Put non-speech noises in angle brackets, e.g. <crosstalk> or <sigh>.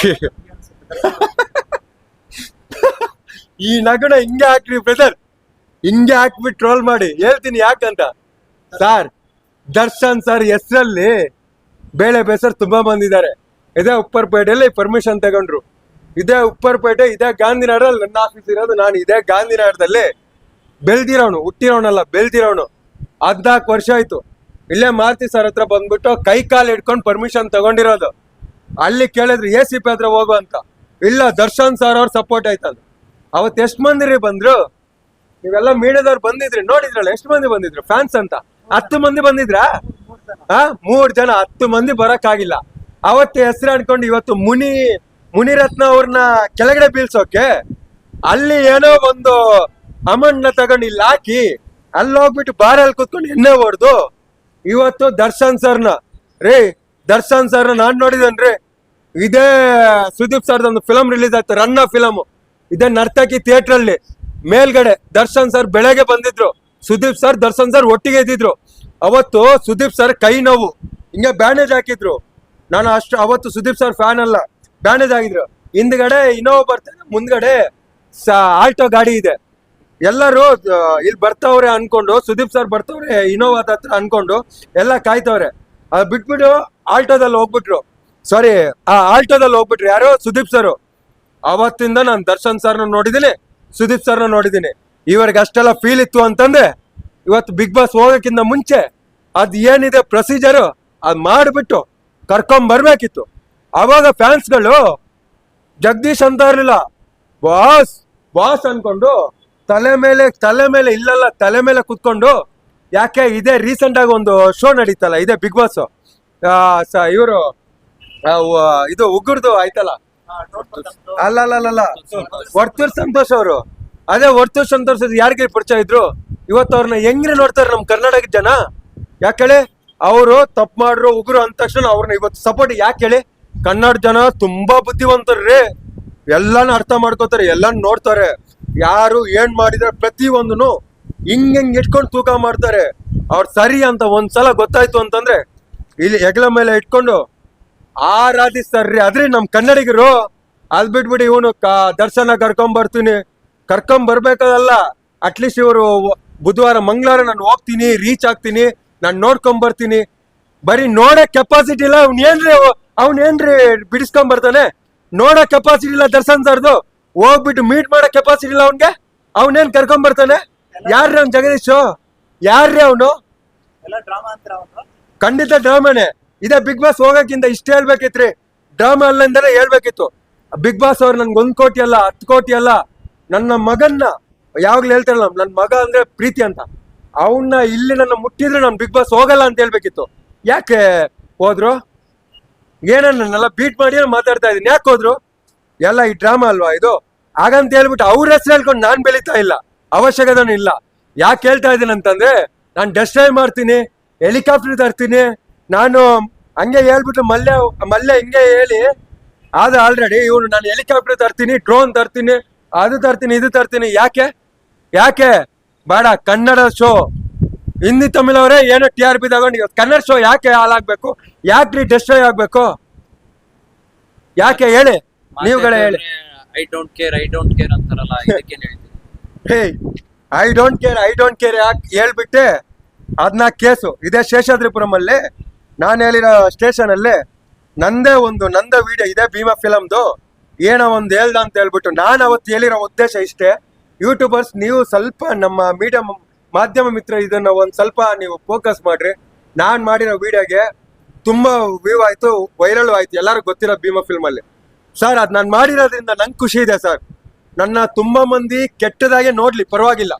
<laughs> ಈ ನಗುಣ ಹಿಂಗೆ ಹಾಕ್ರಿ ಬ್ರದರ್ ಹಿಂಗೆ ಹಾಕ್ಬಿಟ್ಟು ಟ್ರೋಲ್ ಮಾಡಿ. ಹೇಳ್ತೀನಿ ಯಾಕಂತ? ಸರ್ ದರ್ಶನ್ ಸರ್ ಹೆಸರಲ್ಲಿ ಬೇಳೆ ಬೇಸರ್ ತುಂಬಾ ಬಂದಿದ್ದಾರೆ. ಇದೇ ಉಪ್ಪರ್ಪೇಟೆಯಲ್ಲಿ ಪರ್ಮಿಷನ್ ತಗೊಂಡ್ರು. ಇದೇ ಉಪ್ಪರ್ಪೇಟೆ, ಇದೇ ಗಾಂಧಿನಗರಲ್ಲಿ ನನ್ನ ಆಫೀಸ್ ಇರೋದು ನಾನು. ಇದೇ ಗಾಂಧಿನಗರದಲ್ಲಿ ಬೆಳ್ದಿರೋನು, ಹುಟ್ಟಿರೋನಲ್ಲ, ಬೆಳ್ದಿರೋನು. ಹದ್ನಾಲ್ಕು ವರ್ಷ ಆಯ್ತು. ಇಲ್ಲೇ ಮಾರುತಿ ಸರ್ ಹತ್ರ ಬಂದ್ಬಿಟ್ಟು ಕೈ ಕಾಲು ಹಿಡ್ಕೊಂಡು ಪರ್ಮಿಷನ್ ತಗೊಂಡಿರೋದು. ಅಲ್ಲಿ ಕೇಳಿದ್ರು ಎ ಸಿ ಪಿ ಹತ್ರ ಹೋಗು ಅಂತ. ಇಲ್ಲ, ದರ್ಶನ್ ಸರ್ ಅವ್ರ ಸಪೋರ್ಟ್ ಆಯ್ತಲ್ಲ ಅವತ್ ಎಷ್ಟ್ ಮಂದಿ ಬಂದ್ರು? ನೀವೆಲ್ಲ ಮೀಡಿಯಾದವ್ರು ಬಂದಿದ್ರಿ. ನೋಡಿದ್ರಲ್ಲ, ಎಷ್ಟು ಮಂದಿ ಬಂದಿದ್ರು? ಫ್ಯಾನ್ಸ್ ಅಂತ. ಹತ್ತು ಮಂದಿ ಬಂದಿದ್ರಾ? ಹಾ ಮೂರ್ ಜನ, ಹತ್ತು ಮಂದಿ ಬರಕ್ ಆಗಿಲ್ಲ ಅವತ್ತು ಹೆಸರು ಅನ್ಕೊಂಡು ಇವತ್ತು ಮುನಿ, ಮುನಿರತ್ನ ಅವ್ರನ್ನ ಕೆಳಗಡೆ ಬೀಳ್ಸೋಕೆ ಅಲ್ಲಿ ಏನೋ ಒಂದು ಅಮೌಂಟ್ನ ತಗೊಂಡು ಇಲ್ಲಿ ಹಾಕಿ ಅಲ್ಲಿ ಹೋಗ್ಬಿಟ್ಟು ಬಾರಲ್ಲಿ ಕುತ್ಕೊಂಡು ಎಣ್ಣೆ ಹೊಡೆದು ಇವತ್ತು ದರ್ಶನ್ ಸರ್ನ, ರೀ ದರ್ಶನ್ ಸರ್ ನಾನು ನೋಡಿದನ್ರಿ ಇದೇ ಸುದೀಪ್ ಸರ್ದ ಒಂದು ಫಿಲಂ ರಿಲೀಸ್ ಆಯ್ತು, ರನ್ನ ಫಿಲಮ್ ಇದೇ ನರ್ತಕಿ ಥಿಯೇಟರ್ ಅಲ್ಲಿ ಮೇಲ್ಗಡೆ ದರ್ಶನ್ ಸರ್ ಬೆಳಗ್ಗೆ ಬಂದಿದ್ರು. ಸುದೀಪ್ ಸರ್, ದರ್ಶನ್ ಸರ್ ಒಟ್ಟಿಗೆ ಇದ್ದಿದ್ರು. ಅವತ್ತು ಸುದೀಪ್ ಸರ್ ಕೈ ನೋವು. ಹಿಂಗೆ ಬ್ಯಾಂಡೇಜ್ ಹಾಕಿದ್ರು. ನಾನು ಅಷ್ಟು ಅವತ್ತು ಸುದೀಪ್ ಸರ್ ಫ್ಯಾನ್ ಅಲ್ಲ. ಬ್ಯಾಂಡೇಜ್ ಆಗಿದ್ರು ಹಿಂದ್ಗಡೆ ಇನ್ನೋವಾ ಬರ್ತಾರೆ ಮುಂದ್ಗಡೆ ಆಲ್ಟೋ ಗಾಡಿ ಇದೆ. ಎಲ್ಲರೂ ಇಲ್ಲಿ ಬರ್ತಾವ್ರೆ ಅನ್ಕೊಂಡು, ಸುದೀಪ್ ಸರ್ ಬರ್ತಾವ್ರೆ ಇನೋವಾದ ಹತ್ರ ಅನ್ಕೊಂಡು, ಎಲ್ಲ ಕಾಯ್ತವ್ರೆ. ಅದು ಬಿಟ್ಬಿಟ್ಟು ಆಲ್ಟೋದಲ್ಲಿ ಹೋಗ್ಬಿಟ್ರು. ಸಾರಿ ಆ ಆಲ್ಟೋದಲ್ಲಿ ಹೋಗ್ಬಿಟ್ರು. ಯಾರೋ ಸುದೀಪ್ ಸರ್. ಅವತ್ತಿಂದ ನಾನು ದರ್ಶನ್ ಸರ್ನ ನೋಡಿದ್ದೀನಿ ಸುದೀಪ್ ಸರ್ನ ನೋಡಿದ್ದೀನಿ ಇವ್ರಿಗೆ ಅಷ್ಟೆಲ್ಲ ಫೀಲ್ ಇತ್ತು ಅಂತಂದ್ರೆ ಇವತ್ತು ಬಿಗ್ ಬಾಸ್ ಹೋಗೋಕ್ಕಿಂತ ಮುಂಚೆ ಅದು ಏನಿದೆ ಪ್ರೊಸೀಜರು ಅದು ಮಾಡಿಬಿಟ್ಟು ಕರ್ಕೊಂಬರ್ಬೇಕಿತ್ತು ಅವಾಗ ಫ್ಯಾನ್ಸ್ಗಳು ಜಗದೀಶ್ ಅಂತ ಇರಲಿಲ್ಲ. ಬಾಸ್ ಬಾಸ್ ಅನ್ಕೊಂಡು ತಲೆ ಮೇಲೆ ತಲೆ ಮೇಲೆ ಇಲ್ಲಲ್ಲ, ತಲೆ ಮೇಲೆ ಕುತ್ಕೊಂಡು ಯಾಕೆ ಇದೇ ರೀಸೆಂಟ್ ಆಗಿ ಒಂದು ಶೋ ನಡೀತಲ್ಲ, ಇದೇ ಬಿಗ್ ಬಾಸ್ ಇವರು ಇದು ಉಗ್ರದು ಆಯ್ತಲ್ಲ? ಅಲ್ಲ ಅಲ್ಲ ಅಲ್ಲ, ವರ್ತೂರ್ ಸಂತೋಷ್ ಅವರು. ಅದೇ ವರ್ತೂರ್ ಸಂತೋಷ್ ಯಾರಿಗೆ ಪರಿಚಯ ಇದ್ರು? ಇವತ್ತು ಅವ್ರನ್ನ ಹೆಂಗ್ರಿ ನೋಡ್ತಾರೆ ನಮ್ ಕರ್ನಾಟಕ ಜನ? ಯಾಕೇಳಿ ಅವರು ತಪ್ಪು ಮಾಡ್ರು ಉಗುರು ಅಂದ ತಕ್ಷಣ ಅವ್ರನ್ನ ಇವತ್ತು ಸಪೋರ್ಟ್ ಯಾಕೆ ಹೇಳಿ? ಕನ್ನಡ ಜನ ತುಂಬಾ ಬುದ್ಧಿವಂತರ್ರಿ ಎಲ್ಲಾನು ಅರ್ಥ ಮಾಡ್ಕೋತಾರೆ ಎಲ್ಲಾನು ನೋಡ್ತಾರೆ. ಯಾರು ಏನ್ ಮಾಡಿದ್ರೆ ಪ್ರತಿ ಒಂದನು ಹಿಂಗ್ ಹಿಂಗ್ ಇಟ್ಕೊಂಡು ತೂಕ ಮಾಡ್ತಾರೆ. ಅವ್ರು ಸರಿ ಅಂತ ಒಂದ್ಸಲ ಗೊತ್ತಾಯ್ತು ಅಂತಂದ್ರೆ ಇಲ್ಲಿ ಹೆಗ್ಲ ಮೇಲೆ ಇಟ್ಕೊಂಡು ಆರಾಧಿಸ್ತಾರ್ರಿ ಆದ್ರೆ ನಮ್ ಕನ್ನಡಿಗರು, ಅದ್ ಬಿಟ್ಬಿಡಿ ಇವನು ದರ್ಶನ ಕರ್ಕೊಂಡ್ ಬರ್ತೀನಿ. ಕರ್ಕೊಂಡ್ ಬರ್ಬೇಕಲ್ಲ ಅಟ್ಲೀಸ್ಟ್ ಇವರು ಬುಧವಾರ, ಮಂಗಳವಾರ ನಾನು ಹೋಗ್ತೀನಿ ರೀಚ್ ಆಗ್ತೀನಿ, ನಾನು ನೋಡ್ಕೊಂಡ್ ಬರ್ತೀನಿ. ಬರೀ ನೋಡೋ ಕೆಪಾಸಿಟಿ ಇಲ್ಲ, ಅವ್ನ ಏನ್ರಿ ಅವ್ನ ಏನ್ರಿ ಬಿಡಿಸ್ಕೊಂಡ್ ಬರ್ತಾನೆ? ನೋಡೋ ಕೆಪಾಸಿಟಿ ಇಲ್ಲ ದರ್ಶನ್ ಸರ್ದು. ಹೋಗ್ಬಿಟ್ಟು ಮೀಟ್ ಮಾಡೋ ಕೆಪಾಸಿಟಿ ಇಲ್ಲ ಅವ್ನ್ಗೆ. ಅವ್ನೇನ್ ಕರ್ಕೊಂಡ್ ಬರ್ತಾನೆ? ಯಾರ್ರಿ ಅವ್ನ್ ಜಗದೀಶ್? ಯಾರ್ರಿ ಅವನು? ಖಂಡಿತ ಡ್ರಾಮಾನೆ. ಇದೇ ಬಿಗ್ ಬಾಸ್ ಹೋಗಕ್ಕಿಂತ ಇಷ್ಟ ಹೇಳ್ಬೇಕಿತ್ರಿ. ಡ್ರಾಮಾ ಅಲ್ಲ ಅಂತಾನೆ ಹೇಳ್ಬೇಕಿತ್ತು. ಬಿಗ್ ಬಾಸ್ ಅವ್ರು ನನ್ಗೆ ಒಂದ್ ಕೋಟಿ ಅಲ್ಲ, ಹತ್ತು ಕೋಟಿ ಅಲ್ಲ. ನನ್ನ ಮಗನ್ನ ಯಾವಾಗ್ಲೂ ಹೇಳ್ತಾರಲ್ಲ ನನ್ನ ಮಗ ಅಂದ್ರೆ ಪ್ರೀತಿ ಅಂತ. ಅವನ್ನ ಇಲ್ಲಿ ನನ್ನ ಮುಟ್ಟಿದ್ರೆ ನಾನು ಬಿಗ್ ಬಾಸ್ ಹೋಗಲ್ಲ ಅಂತ ಹೇಳ್ಬೇಕಿತ್ತು. ಯಾಕೆ ಹೋದ್ರು? ಏನನ್ನೆಲ್ಲ ಬೀಟ್ ಮಾಡಿ ಮಾತಾಡ್ತಾ ಇದ್ದೀನಿ. ಯಾಕೆ ಹೋದ್ರು? ಎಲ್ಲ ಈ ಡ್ರಾಮಾ ಅಲ್ವಾ ಇದು? ಹಾಗಂತ ಹೇಳ್ಬಿಟ್ಟು ಅವ್ರ ಹೆಸರು ಹೇಳ್ಕೊಂಡು ನಾನು ಬೆಳೀತಾ ಇಲ್ಲ. ಅವಶ್ಯಕತೆನೂ ಇಲ್ಲ. ಯಾಕೆ ಹೇಳ್ತಾ ಇದ್ದೀನಿ ಅಂತಂದ್ರೆ, ನಾನು ಡೆಸ್ಟ್ರೈ ಮಾಡ್ತೀನಿ. ಹೆಲಿಕಾಪ್ಟರ್ ತರ್ತೀನಿ. ನಾನು ಹಂಗೆ ಹೇಳ್ಬಿಟ್ಟು ಮಲ್ಯ ಮಲ್ಯ ಹಿಂಗೆ ಹೇಳಿ. ಆದ ಆಲ್ರೆಡಿ ಇವನು ನಾನು ಹೆಲಿಕಾಪ್ಟರ್ ತರ್ತೀನಿ ಡ್ರೋನ್ ತರ್ತೀನಿ ಅದು ತರ್ತೀನಿ ಇದು ತರ್ತೀನಿ. ಯಾಕೆ? ಯಾಕೆ? ಬೇಡ ಕನ್ನಡ ಶೋ ಹಿಂದಿ ತಮಿಳವರೇ ಏನೋ ಟಿ ಆರ್ ಪಿ ತಗೊಂಡು ಕನ್ನಡ ಶೋ ಯಾಕೆ ಹಾಳಾಗ್ಬೇಕು? ಯಾಕ್ರಿ ಡೆಸ್ಟ್ರಾಯ್ ಆಗ್ಬೇಕು? ಯಾಕೆ ಹೇಳಿ? ನೀವುಗಳೇ ಹೇಳಿ. I don't care I don't care ಅಂತಾರಲ್ಲ ಹೇಳ್ತೀವಿ <laughs> ಹೇ I don't care I don't care ಯಾಕೆ ಹೇಳ್ಬಿಟ್ಟೆ? ಅದನ್ನ ಕೇಸು. ಇದೇ ಶೇಷಾದ್ರಿಪುರಂ ಅಲ್ಲಿ ನಾನು ಹೇಳಿರೋ ಸ್ಟೇಷನ್ ಅಲ್ಲಿ ನಂದೇ ಒಂದು, ನಂದ ವಿಡಿಯೋ ಇದೆ ಭೀಮಾ ಫಿಲಮ್ದು. ಏನೋ ಒಂದು ಹೇಳ್ದ ಅಂತ ಹೇಳ್ಬಿಟ್ಟು ನಾನು ಅವತ್ತು ಹೇಳಿರೋ ಉದ್ದೇಶ ಇಷ್ಟೇ. ಯೂಟ್ಯೂಬರ್ಸ್, ನೀವು ಸ್ವಲ್ಪ ನಮ್ಮ ಮೀಡಿಯಾ ಮಾಧ್ಯಮ ಮಿತ್ರ ಇದನ್ನ ಒಂದು ಸ್ವಲ್ಪ ನೀವು ಫೋಕಸ್ ಮಾಡ್ರಿ. ನಾನು ಮಾಡಿರೋ ವಿಡಿಯೋಗೆ ತುಂಬ ವ್ಯೂ ಆಯಿತು ವೈರಲ್ ಆಯ್ತು. ಎಲ್ಲರಿಗೂ ಗೊತ್ತಿರೋ ಭೀಮಾ ಫಿಲ್ಮ್ ಅಲ್ಲಿ ಸರ್, ಅದು ನಾನು ಮಾಡಿರೋದ್ರಿಂದ ನಂಗೆ ಖುಷಿ ಇದೆ ಸರ್. ನನ್ನ ತುಂಬಾ ಮಂದಿ ಕೆಟ್ಟದಾಗೆ ನೋಡ್ಲಿ, ಪರವಾಗಿಲ್ಲ.